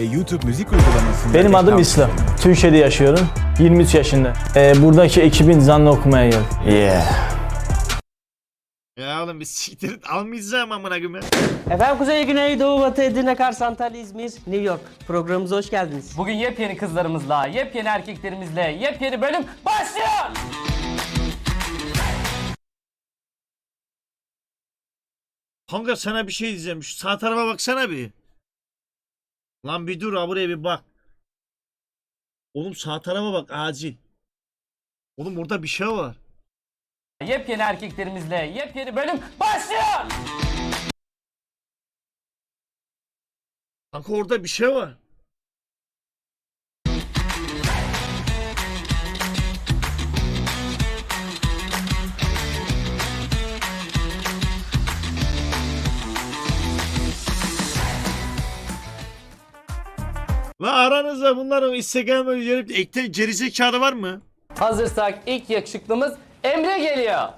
ve YouTube müzik uygulamasında Benim adım İslam. Türkiye'de yaşıyorum. 23 yaşında. Ee, buradaki ekibin zanlı okumaya geldim. Yeah. Ya oğlum biz siktir et, almayacağım amına ya. Efendim Kuzey, Güney, Doğu, Batı, Edirne, Kars, Antalya, İzmir, New York. Programımıza hoş geldiniz. Bugün yepyeni kızlarımızla, yepyeni erkeklerimizle, yepyeni bölüm başlıyor. Kanka sana bir şey diyeceğim. Şu sağ tarafa baksana bir. Lan bir dur ha buraya bir bak. Oğlum sağ tarafa bak acil. Oğlum orada bir şey var. Yepyeni erkeklerimizle, yepyeni bölüm başlıyor. Kanka orada bir şey var. La aranızda bunların Instagram'a gelip ekte gerizekalı var mı? Hazırsak ilk yakışıklımız Emre geliyor.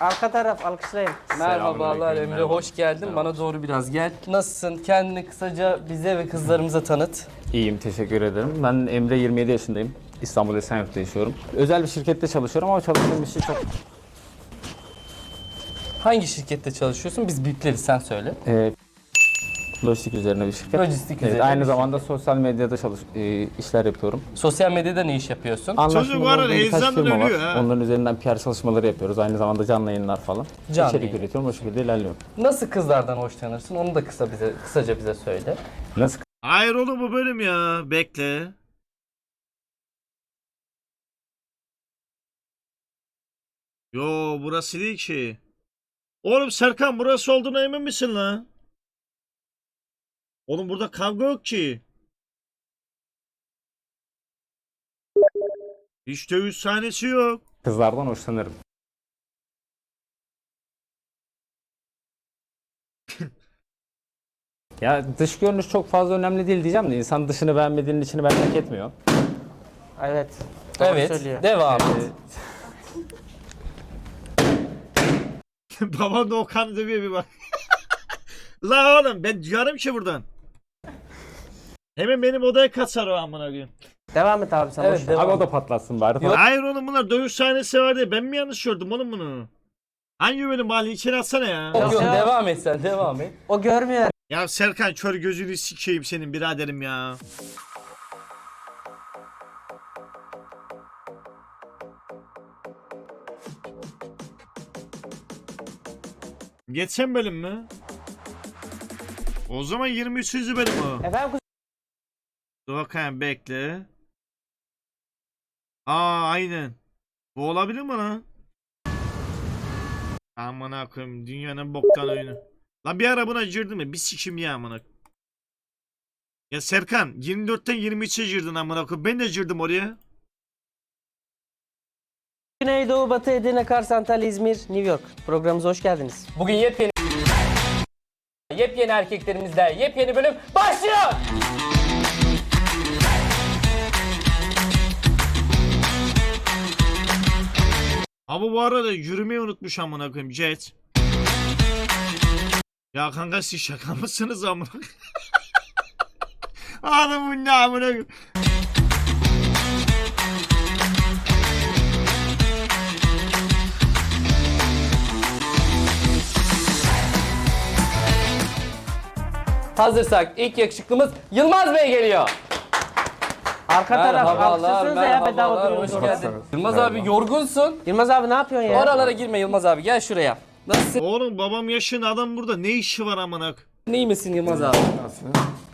Arka taraf alkışlayın. Merhabalar Emre, hoş geldin. Bana doğru biraz gel. Nasılsın? Kendini kısaca bize ve kızlarımıza tanıt. İyiyim, teşekkür ederim. Ben Emre, 27 yaşındayım. İstanbul Esenyurt'ta yaşıyorum. Özel bir şirkette çalışıyorum ama çalıştığım iş çok... Hangi şirkette çalışıyorsun? Biz büyükleriz, sen söyle. E, lojistik üzerine bir şirket. Lojistik Evet, üzerine aynı bir zamanda sosyal medyada çalış, e, işler yapıyorum. Sosyal medyada ne iş yapıyorsun? Anlaşmalı var ya, olduğum birkaç heyecandan firma var. ölüyor ha. Onların üzerinden PR çalışmaları yapıyoruz. Aynı zamanda canlı yayınlar falan. Canlı İçerik yayın. üretiyorum, o şekilde ilerliyorum. Nasıl kızlardan hoşlanırsın? Onu da kısa bize kısaca bize söyle. Nasıl Hayır oğlum bu bölüm ya. Bekle. Yo burası değil ki. Oğlum Serkan burası olduğuna emin misin lan? Oğlum burada kavga yok ki. Hiç dövüş sahnesi yok. kızlardan hoşlanırım? ya dış görünüş çok fazla önemli değil diyeceğim de insan dışını beğenmediğinin içini beğenmek etmiyor. Evet. Doğru Evet, söylüyor. devam et. Baban da Okan dövüyor bir bak. La oğlum ben duyarım ki buradan. Hemen benim odaya kaçar o amına koyayım. Devam et abi sen. Evet, boş ver. devam. Abi o da patlatsın bari. Hayır oğlum bunlar dövüş sahnesi var diye ben mi yanlış gördüm oğlum bunu? Hangi bölüm hali içeri atsana ya. Yok, yok, devam et sen, devam et. O görmüyor. Ya Serkan kör gözünü sikeyim senin biraderim ya. Geçen bölüm mü? O zaman 23. bölüm o. Efendim Bakayım bekle. Aa aynen. Bu olabilir mi lan? Amına koyayım dünyanın boktan oyunu. Lan bir ara buna girdim mi? Bir sikim ya amına. Ya Serkan 24'ten 23'e girdin amına koyayım. Ben de girdim oraya. Güney, Doğu, Batı, Edirne, Kars, Antalya, İzmir, New York. Programımıza hoş geldiniz. Bugün yepyeni yepyeni erkeklerimizle yepyeni bölüm başlıyor. Ama bu arada yürümeyi unutmuş amına koyayım Jet. Ya kanka siz şaka mısınız amına koyayım? Adam bu ne amına? Hazırsak ilk yakışıklımız Yılmaz Bey geliyor. Arka taraf alkışlıyorsunuz ya bedava merhabalar, hoş duruyorsunuz. geldin. Yılmaz abi yorgunsun. Yılmaz abi ne yapıyorsun ya? Oralara girme Yılmaz abi gel şuraya. Nasılsın? Oğlum babam yaşında adam burada ne işi var amına koyayım? İyi misin Yılmaz abi?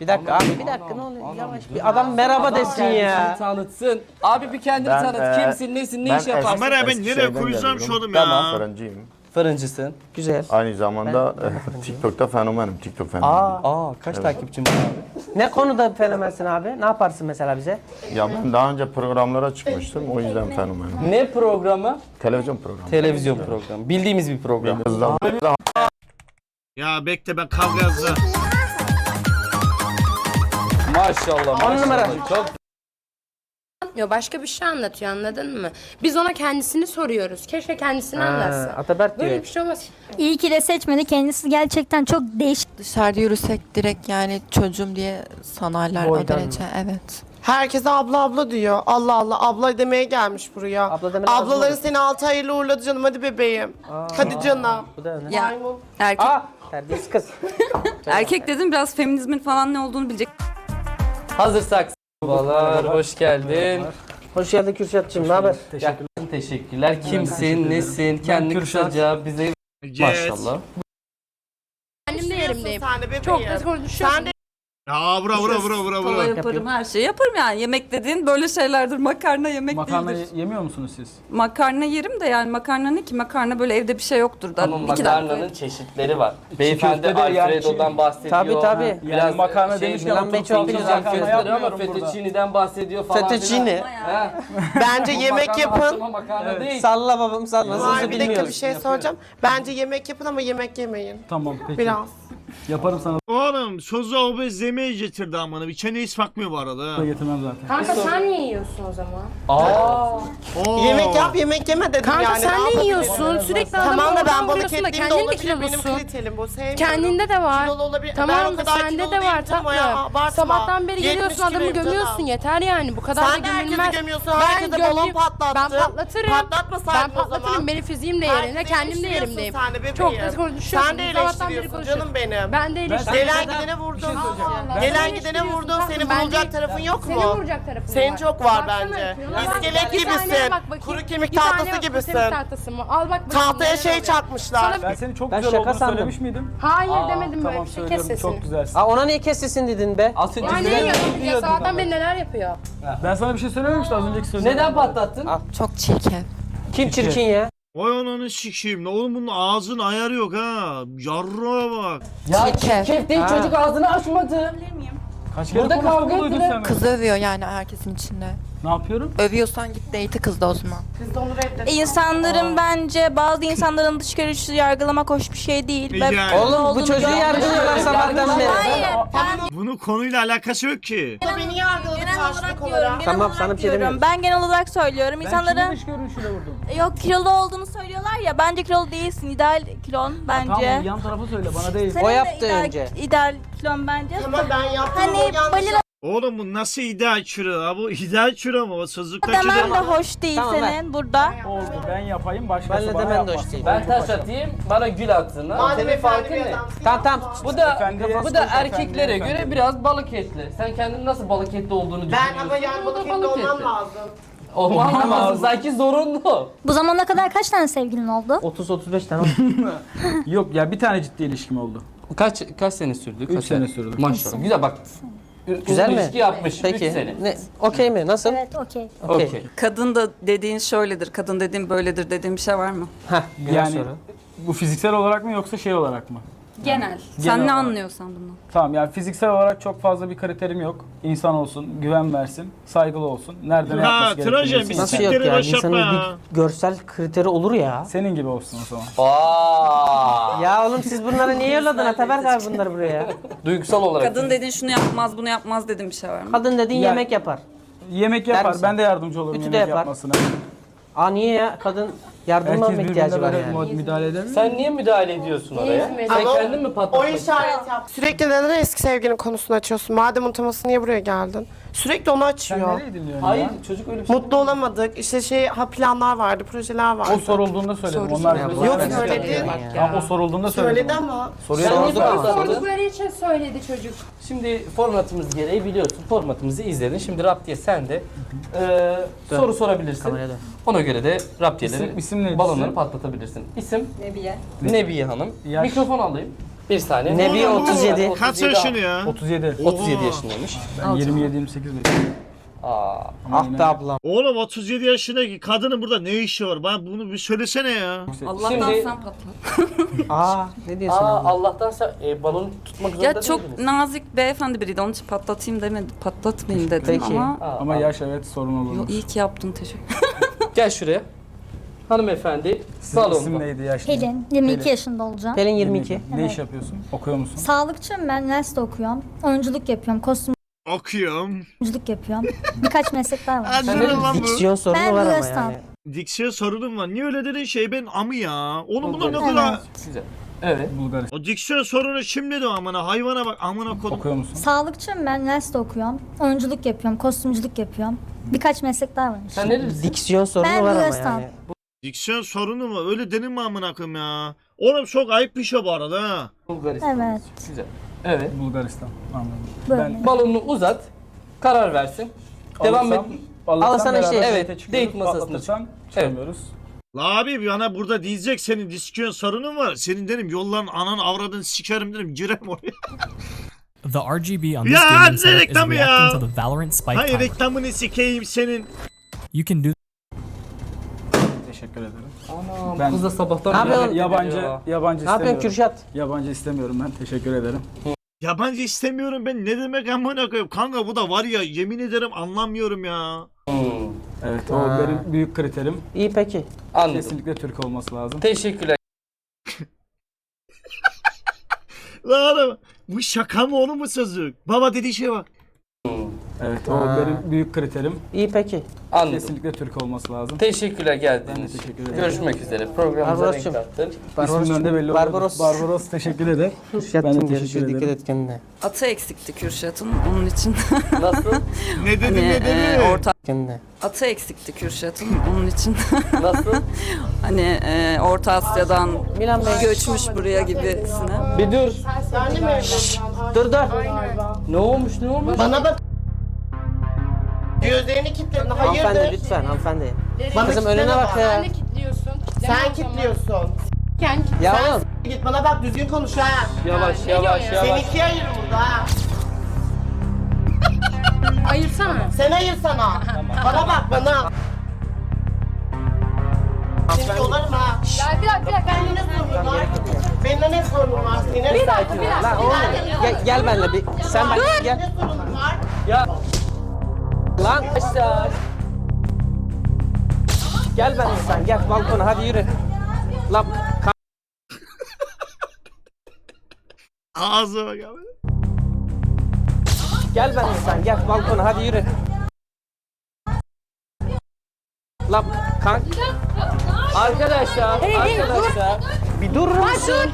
Bir dakika abi bir dakika ne oluyor? Yavaş bir adam merhaba desin ya. tanıtsın. Abi bir kendini Ben, tanıt. e, Kimsin, nesin, ne ben iş yaparsın? Kamera ben nereye Eskişehir'den koyacağım şu geliyorum. oğlum ya? Tamam. Fırıncıyım. Fırıncısın. Güzel. Aynı zamanda e, TikTok'ta fenomenim. TikTok fenomeni. Aa kaç takipçin var abi? Ne konuda fenomensin abi? Ne yaparsın mesela bize? Ya ben daha önce programlara çıkmıştım. O yüzden fenomenim. Ne programı? Televizyon programı. Televizyon programı. Bildiğimiz bir program. Hızla Ya bekle ben kavga yazacağım. Maşallah maşallah. numara. Çok anlatmıyor. Başka bir şey anlatıyor anladın mı? Biz ona kendisini soruyoruz. Keşke kendisini anlatsa. Ataberk diyor. Böyle bir şey olmaz. İyi ki de seçmedi. Kendisi gerçekten çok değişik. Dışarıda yürüsek direkt yani çocuğum diye sanarlar Boydan o mı? derece. Evet. Herkese abla abla diyor. Allah Allah abla demeye gelmiş buraya. Abla deme lazım Ablaların seni altı hayırlı uğurladı canım hadi bebeğim. Hadi canım. Bu da ne? Ya erkek Aa! Terbiyesiz kız. Erkek dedim biraz feminizmin falan ne olduğunu bilecek. Hazırsak. Merhabalar, hoş geldin. Hoş geldin Kürşat'cığım. Ne haber? Gel. Teşekkürler. Kimsin, nesin? Kendini Kürşat. kısaca bize Yes. maşallah. Kendim de yerimdeyim. Sen de bebeğim. Çok da konuşuyorum. Sen de Ya bura bura bura bura Tava bura. yaparım, her şeyi yaparım yani. Yemek dediğin böyle şeylerdir. Makarna yemek Makarna değildir. yemiyor musunuz siz? Makarna yerim de yani makarna ne ki? Makarna böyle evde bir şey yoktur da. Ama iki dakika. makarnanın çeşitleri var. Beyefendi köfte de yani Alfredo'dan çi- bahsediyor. Tabii tabii. Yani makarna şey, demişken Milan aldı İngilizce zaten makarna köfteleri ama yapmıyorum burada. fettuccine'den bahsediyor falan. Fettuccine. filan. He. Bence yemek makarna yapın. haşlama makarna değil. Salla babam salla. Nasıl Hayır bir dakika bir bilmiyoruz. şey soracağım. Bence yemek yapın ama yemek yemeyin. Tamam peki. Biraz. Yaparım sana Oğlum sözü obez yemeği getirdi amına. Bir çene hiç bakmıyor bu arada. da ha. getirmem zaten. Kanka sen niye yiyorsun o zaman? Aa. Oo. Yemek yap yemek yeme dedim Kanka yani. sen ne yapabilirim? yiyorsun? Sürekli adamı Tamam da ben balık da etliyim de kendin de olabilir. Benim kilosun. kriterim bu. Sevmiyorum. Kendinde de var. Kilolu olabilir. Ben o Tamam da kadar sende kilolu de var değilim ya, tatlım. abartma. Sabahtan beri 70 geliyorsun adamı kiloyum gömüyorsun canım. yeter yani bu kadar Sen da de herkesi gömülmez. gömüyorsun. Herkese balon gömeyim. patlattın. Ben patlatırım. Patlatmasaydın Ben o zaman. patlatırım benim fiziğim de yerinde kendim de yerimdeyim. Sen de bebeğim. Çok da konuşuyorsun. Sen de Sabahtan beri eleştiriyorsun konuşuyorsun. canım benim. Ben de eleştiriyorum. Gelen gidene vurdun. Gelen gidene vurdun. Seni vuracak tarafın yok Seni mu? vuracak tarafın Senin var. çok var Baksana, bence. bak. İskelet Bir taneye gibisin. bakayım. Kuru kemik Bir tahtası bak, gibisin. kemik tahtası mı? Al bak bakayım. Tahtaya neler şey oluyor. çakmışlar. Ben seni çok Ben güzel şaka olduğunu sandım. söylemiş miydim? Hayır demedim böyle tamam bir şey. Kes söylüyorum sesini. çok güzelsin. Aa ona niye kes sesini dedin be? Az önce Ya ne güzel yiyorsun? Ya diyordun sabahtan ama. beri neler yapıyor? Ben sana bir şey söylememiştim az önceki sözümde. Neden patlattın? çok çirkin. Kim çirkin ya? Vay ananı sikeyim. Ne oğlum bunun ağzının ayarı yok ha. Yarroğa bak. Ya çirkef değil çocuk ağzını açmadı. Kaç kere Burada kavga duydun ettiler. sen beni. Kız övüyor yani herkesin içinde. Ne yapıyorum? Övüyorsan git date kızla o zaman. Biz de onu reddet. İnsanların bence bazı insanların dış görünüşü yargılamak hoş bir şey değil. Ben- Yani. Oğlum bu çocuğu yargılıyorlar sabahtan beri. Hayır. Ben Bunun konuyla alakası yok ki. Beni yargıladı genel karşılık olarak olarak. diyorum. Genel Tamam, olarak sana bir şey diyorum. demiyorum. Ben genel olarak söylüyorum. Ben İnsanların kimin dış görünüşüyle vurdum? yok kilolu olduğunu söylüyorlar ya. Bence kilolu değilsin. İdeal kilon bence. Tamam yan tarafı söyle bana değil. Senin O de yaptı ideal, önce. ideal kilon bence. Ama ben yaptım. Hani o balina Oğlum bu nasıl ideal ha? Bu ideal kilo mu? O sözlük demen de hoş değil Tamam, ver. senin burada. Oldu ben yapayım başkası Benle bana demen de hoş değil. Ben taş atayım bana gül atsın. ha. Madem Senin efendi farkın bir ne? Tamam tamam. Bu da Efendi, bu da efendi, erkeklere efendi. göre biraz balık etli. Sen kendinin nasıl balık etli olduğunu düşünüyorsun. Ben ama yani balık etli olmam lazım. Olmam lazım. Sanki zorunlu. Bu zamana kadar kaç tane sevgilin oldu? 30-35 tane. Yok ya bir tane ciddi ilişkim oldu. Kaç kaç sene sürdü? Üç sene sürdü. Maşallah. Güzel bak. Güzel mi? İlişki yapmış. Peki. 3 sene. Ne? Okey mi? Nasıl? Evet okey. Okey. Okey. Kadın da dediğin şöyledir, kadın dediğin böyledir dediğin bir şey var mı? Heh, güzel Yani soru. bu fiziksel olarak mı yoksa şey olarak mı? Genel. Sen Genel ne olarak. anlıyorsan bundan? Tamam yani fiziksel olarak çok fazla bir kriterim yok. İnsan olsun, güven versin, saygılı olsun. Nerede ne Ha, yapması gerektiğini Trajan, bilsin. Nasıl Siktir yok ya? yapma İnsanın bir görsel kriteri olur ya. Senin gibi olsun o zaman. Aa. Ya oğlum siz bunları niye yolladın Ataberk abi bunları buraya? Duygusal olarak. Kadın dediğin şunu yapmaz, bunu yapmaz dediğin bir şey var mı? Kadın dediğin Ya- yemek yapar. Yemek yapar, misin? ben de yardımcı olurum Ütü de yemek yapar. yapmasına. Aa niye ya? Kadın yardıma Herkes mı ihtiyacı birbirine var böyle yani? müdahale eder mi? Sen niye müdahale ediyorsun oraya? Sen Ama kendin mi O işaret yap. Sürekli neden eski sevgilinin konusunu açıyorsun? Madem unutamasın niye buraya geldin? Sürekli onu Sen açıyor. nereyi dinliyorsun Hayır ya? çocuk öyle bir şey. Mutlu olamadık. İşte şey ha planlar vardı, projeler vardı. O sorulduğunda söyledim. Soru Onlar soruyor. Yok, söyledi. Tamam o sorulduğunda söyledim. Söyledi ama. Soruya Sen cevap ver. Sordukları için söyledi çocuk. Şimdi formatımız gereği biliyorsun. Formatımızı izledin. Şimdi Raptiye sen de e, soru sorabilirsin. Kameraya dön. Ona göre de Raptiye'leri, İsim- isim neydi balonları sizin? patlatabilirsin. İsim Nebiye. Nebiye Hanım. Yaş? Mikrofon alayım. Bir saniye. Oğlum, 37. Kaç yaşını ya? 37. 37 yaşındaymış. Ben 27-28 bekliyorum. Aa. Ah be ablam. Oğlum 37 yaşındaki kadının burada ne işi var? Bana bunu bir söylesene ya. Allah'tan Şimdi- sen patlat. Aa ne diyorsun Aa? Allah'tan sen e, balonu tutmak zorunda Ya çok değildiniz. nazik beyefendi biriydi. Onun için patlatayım demedi. Patlatmayayım dedim Peki. ama... Aa, Ama aa. yaş evet sorun Yo, olur. iyi ki yaptın teşekkür Gel şuraya. Hanımefendi Sizin isim salonda. neydi yaş? Pelin, 22 Pelin. yaşında olacağım. Pelin 22. Ne iş yapıyorsun? Okuyor musun? Sağlıkçıyım ben, üniversite okuyorum. Oyunculuk yapıyorum, kostüm Okuyorum. Oyunculuk yapıyorum. Birkaç meslek daha var. Anladım lan bu. Diksiyon sorunu Ben var ama Yunanistan. yani. Diksiyon sorunum var. Niye öyle dedin şey ben amı ya. Oğlum bunlar ne kadar... Güzel. Evet. Bulgaristan. O diksiyon sorunu şimdi de amına hayvana bak amına kodum. Okuyor musun? Sağlıkçıyım ben. Üniversite okuyorum. Oyunculuk yapıyorum. Kostümcülük yapıyorum. Birkaç meslek daha var. Sen nerelisin? Diksiyon sorunu Ben var ama Yunanistan. yani. Diksiyon sorunu mu? Öyle denir mi amına koyayım ya? Oğlum çok ayıp bir şey bu arada ha. Bulgaristan. Evet. Güzel. Evet. Bulgaristan. Anladım. Böyle. Balonunu uzat. Karar versin. Devam et. Alırsan beraber şey- Evet, date çıkıyoruz, date masasına çıkamıyoruz. La abi bana burada diyecek senin diksiyon sorunun var. Senin derim yolların anan avradın sikerim derim girem oraya. The RGB on Ya, this ne setup is reklamı ya? reacting to the Valorant spike Hayır timer. reklamını sikeyim senin. You can do Teşekkür ederim. Ana, Ben- bu kız da sabahtan Ne yapıyorsun? Yabancı Ya. yabancı Ne yapıyorsun. Kürşat? Yabancı istemiyorum ben. Teşekkür ederim. Yabancı istemiyorum ben ne demek amına koyayım. Kanka bu da var ya yemin ederim anlamıyorum ya. Evet o Ha. benim büyük kriterim. İyi peki. Anladım. Kesinlikle Türk olması lazım. Teşekkürler. La oğlum bu şaka mı oğlum bu sözü? Baba dediği şey bak. Evet o Ha. benim büyük kriterim. İyi peki. Anladım. Kesinlikle Türk olması lazım. Teşekkürler Ben de geldiğiniz için. teşekkür ederim. Görüşmek üzere. Programımıza renk Barbaros'cum. kattın. İsmimden de belli oldu. Barbaros. Barbaros teşekkür ederim. Ben de Kürşat'cığım teşekkür görüşürüz. Dikkat ederim. et kendine. Atı eksikti Kürşat'ın onun için. Nasıl? Ne dedi hani ne e, dedi? orta Kendine. atı eksikti Kürşat'ın onun için. Nasıl? hani e, Orta Asya'dan Milan Bey. göçmüş buraya gibisine. Bir dur. Sen de mi evlendin? Dur dur. Ne olmuş ne olmuş? Bana bak. Gözlerini kilitledin. Hanımefendi Hayırdır? lütfen hanımefendi. Bana Kızım kitleme önüne bak ya. Sen de kilitliyorsun. Sen kilitliyorsun. Kendi Ya Sen oğlum. s- git bana bak düzgün konuş ha. Yavaş yavaş Seni yavaş. ikiye ayırırım burada ha. ayırsana. Sen ayır sana. Bana bak bana. Seni yolarım ha. Ya bir dakika bir dakika. Benimle ne sorunun var? Benimle ne sorunun var senin? Bir dakika bir dakika. Lan oğlum gel, gel benimle bir. Sen ben gel. Ne sorunun var? Ya Lan aşağı. gel benimle sen gel balkona hadi yürü. Lan ka- Ağzına bak abi. gel benimle sen gel balkona hadi yürü. Lan kank Arkadaşlar, arkadaşlar. bir durur musun?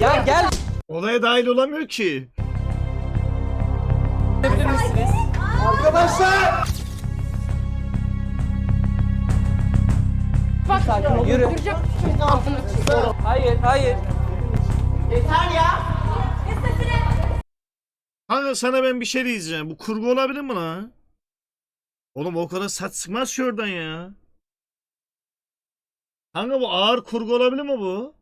Ya gel. Olaya dahil olamıyor ki. Bilir misiniz? Arkadaşlar! Yürü. Hayır, hayır. Yeter ya. Kanka sana ben bir şey diyeceğim. Bu kurgu olabilir mi lan? Oğlum o kadar saç sıkmaz ki oradan ya. Kanka bu ağır kurgu olabilir mi bu?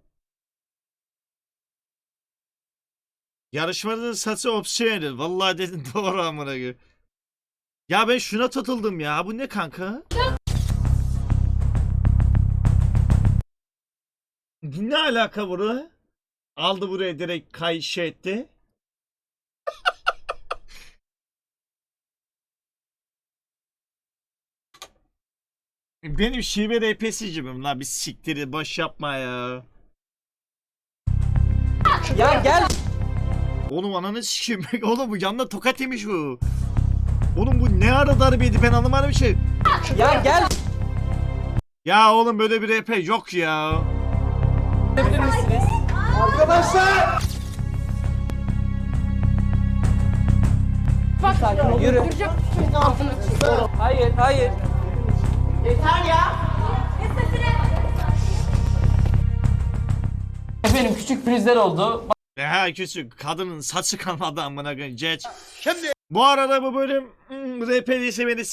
Yarışmada saçı opsiyonel. Vallahi dedin doğru amına koyayım. Ya ben şuna tutuldım ya. Bu ne kanka? Ne alaka burada? Aldı buraya direkt kay şey etti. Benim şive RP'sicimim la bir siktiri boş yapma ya. Ya gel. Oğlum ananı sikeyim. Oğlum bu yanında tokat yemiş bu. Oğlum bu ne ara darbeydi ben anlamadım şey. Ya gel. Ya oğlum böyle bir RP yok ya. Bilir misiniz? Arkadaşlar! Yürü. Hayır, hayır. Yeter ya. Efendim küçük prizler oldu. Ha küçük kadının saçı kalmadı amına koyayım geç. Şimdi bu arada bu bölüm hmm, RP sik